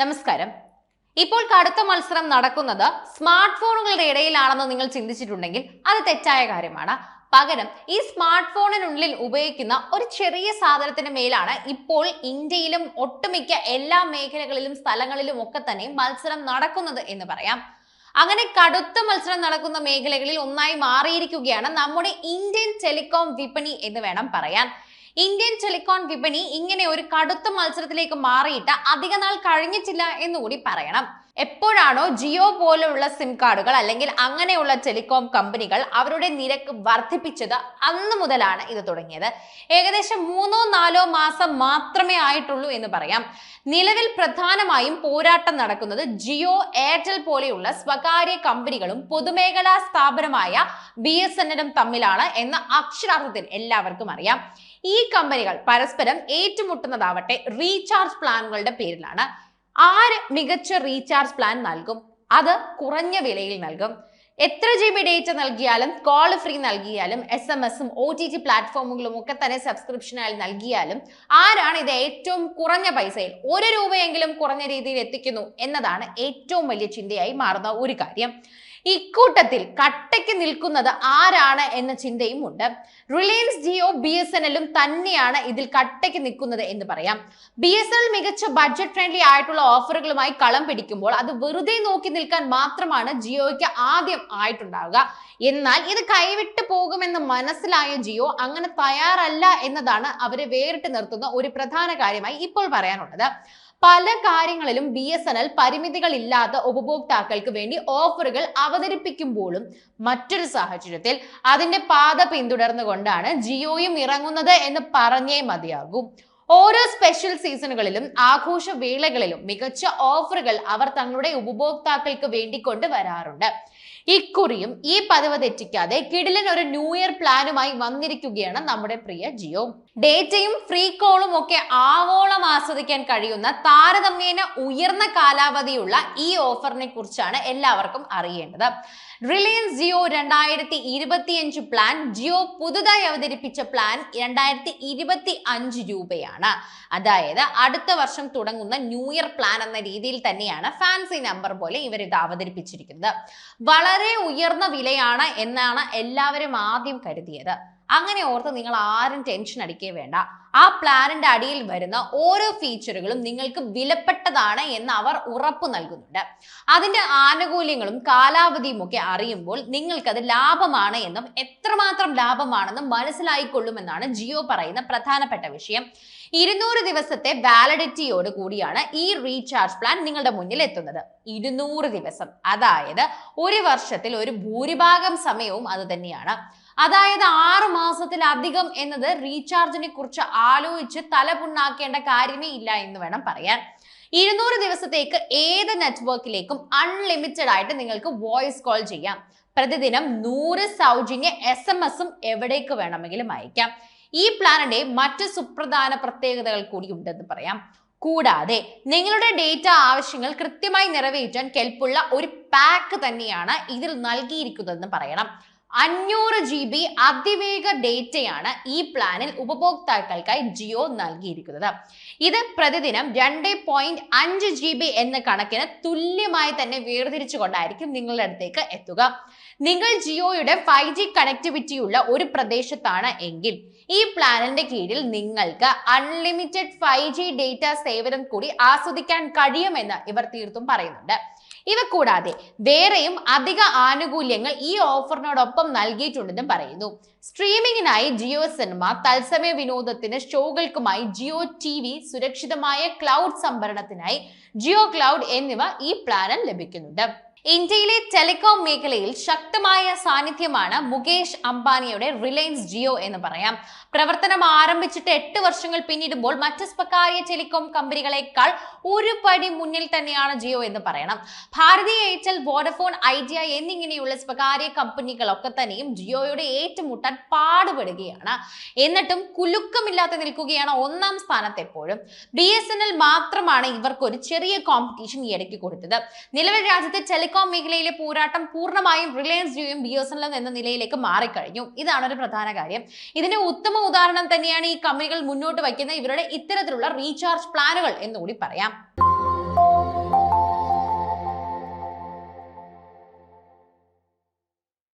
നമസ്കാരം. ഇപ്പോൾ കടുത്ത മത്സരം നടക്കുന്നത് സ്മാർട്ട് ഫോണുകളുടെ ഇടയിലാണെന്ന് നിങ്ങൾ ചിന്തിച്ചിട്ടുണ്ടെങ്കിൽ അത് തെറ്റായ കാര്യമാണ്. പകരം ഈ സ്മാർട്ട് ഫോണിനുള്ളിൽ ഉപയോഗിക്കുന്ന ഒരു ചെറിയ സാധനത്തിന് മേലാണ് ഇപ്പോൾ ഇന്ത്യയിലും ഒട്ടുമിക്ക എല്ലാ മേഖലകളിലും സ്ഥലങ്ങളിലും ഒക്കെ തന്നെ മത്സരം നടക്കുന്നത് എന്ന് പറയാം. അങ്ങനെ കടുത്ത മത്സരം നടക്കുന്ന മേഖലകളിൽ ഒന്നായി മാറിയിരിക്കുകയാണ് നമ്മുടെ ഇന്ത്യൻ ടെലികോം വിപണി എന്ന് വേണം പറയാൻ. ഇന്ത്യൻ ടെലികോം വിപണി ഇങ്ങനെ ഒരു കടുത്ത മത്സരത്തിലേക്ക് മാറിയിട്ട് അധിക നാൾ കഴിഞ്ഞിട്ടില്ല എന്നുകൂടി പറയണം. എപ്പോഴാണോ ജിയോ പോലെയുള്ള സിം കാർഡുകൾ അല്ലെങ്കിൽ അങ്ങനെയുള്ള ടെലികോം കമ്പനികൾ അവരുടെ നിരക്ക് വർദ്ധിപ്പിച്ചത് അന്ന് മുതലാണ് ഇത് തുടങ്ങിയത്. ഏകദേശം മൂന്നോ നാലോ മാസം മാത്രമേ ആയിട്ടുള്ളൂ എന്ന് പറയാം. നിലവിൽ പ്രധാനമായും പോരാട്ടം നടക്കുന്നത് ജിയോ എയർടെൽ പോലെയുള്ള സ്വകാര്യ കമ്പനികളും പൊതുമേഖലാ സ്ഥാപനമായ ബി എസ് എൻ എല്ലും തമ്മിലാണ് എന്ന അക്ഷരാർത്ഥത്തിൽ എല്ലാവർക്കും അറിയാം. ഈ കമ്പനികൾ പരസ്പരം ഏറ്റുമുട്ടുന്നതാവട്ടെ റീചാർജ് പ്ലാനുകളുടെ പേരിലാണ്. ആര് മികച്ച റീചാർജ് പ്ലാൻ നൽകും? അത് കുറഞ്ഞ വിലയിൽ നൽകും. എത്ര ജി ബി ഡേറ്റ നൽകിയാലും കോൾ ഫ്രീ നൽകിയാലും എസ് എം എസും ഒ ടി ടി പ്ലാറ്റ്ഫോമുകളും ഒക്കെ തന്നെ സബ്സ്ക്രിപ്ഷനായി നൽകിയാലും ആരാണ് ഇത് ഏറ്റവും കുറഞ്ഞ പൈസയിൽ ഒരു രൂപയെങ്കിലും കുറഞ്ഞ രീതിയിൽ എത്തിക്കുന്നു എന്നതാണ് ഏറ്റവും വലിയ ചിന്തയായി മാറുന്ന ഒരു കാര്യം. ഇക്കൂട്ടത്തിൽ കട്ടയ്ക്ക് നിൽക്കുന്നത് ആരാണ് എന്ന ചിന്തയും ഉണ്ട്. Reliance Jio B S N എല്ലും തന്നെയാണ് ഇതിൽ കട്ടയ്ക്ക് നിൽക്കുന്നത് എന്ന് പറയാം. ബി എസ് എൻ എൽ മികച്ച ബഡ്ജറ്റ് ഫ്രണ്ട്ലി ആയിട്ടുള്ള ഓഫറുകളുമായി കളം പിടിക്കുമ്പോൾ അത് വെറുതെ നോക്കി നിൽക്കാൻ മാത്രമാണ് ജിയോയ്ക്ക് ആദ്യം ആയിട്ടുണ്ടാവുക. എന്നാൽ ഇത് കൈവിട്ട് പോകുമെന്ന് മനസ്സിലായ ജിയോ അങ്ങനെ തയ്യാറല്ല എന്നതാണ് അവരെ വേറിട്ട് നിർത്തുന്ന ഒരു പ്രധാന കാര്യമായി ഇപ്പോൾ പറയാനുള്ളത്. പല കാര്യങ്ങളിലും ബി എസ് എൻ എൽ പരിമിതികളില്ലാത്ത ഉപഭോക്താക്കൾക്ക് വേണ്ടി ഓഫറുകൾ അവതരിപ്പിക്കുമ്പോഴും മറ്റൊരു സാഹചര്യത്തിൽ അതിന്റെ പാത പിന്തുടർന്നുകൊണ്ടാണ് ജിയോയും ഇറങ്ങുന്നത് എന്ന് പറഞ്ഞേ മതിയാകും. ഓരോ സ്പെഷ്യൽ സീസണുകളിലും ആഘോഷ വേളകളിലും മികച്ച ഓഫറുകൾ അവർ തങ്ങളുടെ ഉപഭോക്താക്കൾക്ക് വേണ്ടി കൊണ്ടുവരാറുണ്ട്. ഇക്കുറിയും ഈ പതിവ് തെറ്റിക്കാതെ കിടിലൻ ഒരു ന്യൂ ഇയർ പ്ലാനുമായി വന്നിരിക്കുകയാണ് നമ്മുടെ പ്രിയ ജിയോ. ഡേറ്റയും ഫ്രീ കോളും ഒക്കെ ആവോളം ആസ്വദിക്കാൻ കഴിയുന്ന താരതമ്യേന ഉയർന്ന കാലാവധിയുള്ള ഈ ഓഫറിനെ കുറിച്ചാണ് എല്ലാവർക്കും അറിയേണ്ടത്. റിലയൻസ് ജിയോ രണ്ടായിരത്തി ഇരുപത്തിയഞ്ച് പ്ലാൻ ജിയോ പുതുതായി അവതരിപ്പിച്ച പ്ലാൻ രണ്ടായിരത്തി ഇരുപത്തി അഞ്ച് രൂപയാണ്. അതായത് അടുത്ത വർഷം തുടങ്ങുന്ന ന്യൂ ഇയർ പ്ലാൻ എന്ന രീതിയിൽ തന്നെയാണ് ഫാൻസി നമ്പർ പോലെ ഇവർ ഇത് അവതരിപ്പിച്ചിരിക്കുന്നത്. വളരെ ഉയർന്ന വിലയാണ് എന്നാണ് എല്ലാവരും ആദ്യം കരുതിയത്. അങ്ങനെ ഓർത്ത് നിങ്ങൾ ആരും ടെൻഷൻ അടിക്കേ വേണ്ട. ആ പ്ലാനിന്റെ അടിയിൽ വരുന്ന ഓരോ ഫീച്ചറുകളും നിങ്ങൾക്ക് വിലപ്പെട്ടതാണ് എന്ന് അവർ ഉറപ്പു നൽകുന്നുണ്ട്. അതിന്റെ ആനുകൂല്യങ്ങളും കാലാവധിയും ഒക്കെ അറിയുമ്പോൾ നിങ്ങൾക്കത് ലാഭമാണ് എന്നും എത്രമാത്രം ലാഭമാണെന്നും മനസ്സിലായിക്കൊള്ളുമെന്നാണ് ജിയോ പറയുന്ന പ്രധാനപ്പെട്ട വിഷയം. ഇരുന്നൂറ് ദിവസത്തെ വാലിഡിറ്റിയോട് കൂടിയാണ് ഈ റീചാർജ് പ്ലാൻ നിങ്ങളുടെ മുന്നിൽ എത്തുന്നത്. ഇരുന്നൂറ് ദിവസം. അതായത് ഒരു വർഷത്തിൽ ഒരു ഭൂരിഭാഗം സമയവും അത് തന്നെയാണ്. അതായത് ആറ് മാസത്തിലധികം എന്നത് റീചാർജിനെ കുറിച്ച് ആലോചിച്ച് തലപുണ്ണാക്കേണ്ട കാര്യമേ ഇല്ല എന്ന് വേണം പറയാൻ. ഇരുന്നൂറ് ദിവസത്തേക്ക് ഏത് നെറ്റ്വർക്കിലേക്കും അൺലിമിറ്റഡ് ആയിട്ട് നിങ്ങൾക്ക് വോയിസ് കോൾ ചെയ്യാം. പ്രതിദിനം നൂറ് സൗജന്യ എസ് എം എസും എവിടേക്ക് വേണമെങ്കിലും അയക്കാം. ഈ പ്ലാനിന്റെ മറ്റ് സുപ്രധാന പ്രത്യേകതകൾ കൂടി ഉണ്ടെന്ന് പറയാം. കൂടാതെ നിങ്ങളുടെ ഡേറ്റ ആവശ്യങ്ങൾ കൃത്യമായി നിറവേറ്റാൻ കെൽപ്പുള്ള ഒരു പാക്ക് തന്നെയാണ് ഇതിൽ നൽകിയിരിക്കുന്നതെന്ന് പറയണം. അഞ്ഞൂറ് ജി ബി അതിവേഗ ഡേറ്റയാണ് ഈ പ്ലാനിൽ ഉപഭോക്താക്കൾക്കായി ജിയോ നൽകിയിരിക്കുന്നത്. ഇത് പ്രതിദിനം രണ്ട് പോയിന്റ് അഞ്ച് ജി ബി എന്ന കണക്കിന് തുല്യമായി തന്നെ വേർതിരിച്ചുകൊണ്ടായിരിക്കും നിങ്ങളുടെ അടുത്തേക്ക് എത്തുക. നിങ്ങൾ ജിയോയുടെ ഫൈവ് ജി കണക്ടിവിറ്റിയുള്ള ഒരു പ്രദേശത്താണ് എങ്കിൽ ഈ പ്ലാനിന്റെ കീഴിൽ നിങ്ങൾക്ക് അൺലിമിറ്റഡ് ഫൈവ് ജി ഡേറ്റ സേവനം കൂടി ആസ്വദിക്കാൻ കഴിയുമെന്ന് ഇവർ തീർത്തും പറയുന്നുണ്ട്. ഇവ കൂടാതെ വേറെയും അധിക ആനുകൂല്യങ്ങൾ ഈ ഓഫറിനോടൊപ്പം നൽകിയിട്ടുണ്ടെന്നും പറയുന്നു. സ്ട്രീമിംഗിനായി ജിയോ സിനിമ തത്സമയ വിനോദത്തിന് ഷോകൾക്കുമായി ജിയോ ടി വി സുരക്ഷിതമായ ക്ലൗഡ് സംഭരണത്തിനായി ജിയോ ക്ലൗഡ് എന്നിവ ഈ പ്ലാനിൽ ലഭിക്കുന്നുണ്ട്. ഇന്ത്യയിലെ ടെലികോം മേഖലയിൽ ശക്തമായ സാന്നിധ്യമാണ് മുകേഷ് അംബാനിയുടെ റിലയൻസ് ജിയോ എന്ന് പറയാം. പ്രവർത്തനം ആരംഭിച്ചിട്ട് എട്ട് വർഷങ്ങൾ പിന്നിടുമ്പോൾ മറ്റ് സ്വകാര്യ ടെലികോം കമ്പനികളെക്കാൾ ഒരു പടി മുന്നിൽ തന്നെയാണ് ജിയോ എന്ന് പറയണം. ഭാരതി എയർടെൽ വോഡഫോൺ ഐഡിയ എന്നിങ്ങനെയുള്ള സ്വകാര്യ കമ്പനികളൊക്കെ തന്നെയും ജിയോയുടെ ഏറ്റുമുട്ടാൻ പാടുപെടുകയാണ്. എന്നിട്ടും കുലുക്കമില്ലാതെ നിൽക്കുകയാണ് ഒന്നാം സ്ഥാനത്ത് എപ്പോഴും. എൽ മാത്രമാണ് ഇവർക്ക് ഒരു ചെറിയ കോമ്പറ്റീഷൻ ഈ ഇടയ്ക്ക് കൊടുത്തത്. നിലവിൽ രാജ്യത്തെ ടെലികോം മേഖലയിലെ പോരാട്ടം പൂർണമായും റിലയൻസ് ജിയോയും ബി എസ് എൻ എല്ലും എന്ന നിലയിലേക്ക് മാറിക്കഴിഞ്ഞു. ഇതാണ് ഒരു പ്രധാന കാര്യം. ഇതിന്റെ ഉത്തമ ഉദാഹരണം തന്നെയാണ് ഈ കമ്പനികൾ മുന്നോട്ട് വയ്ക്കുന്ന ഇവരുടെ ഇത്തരത്തിലുള്ള റീചാർജ് പ്ലാനുകൾ എന്നുകൂടി പറയാം.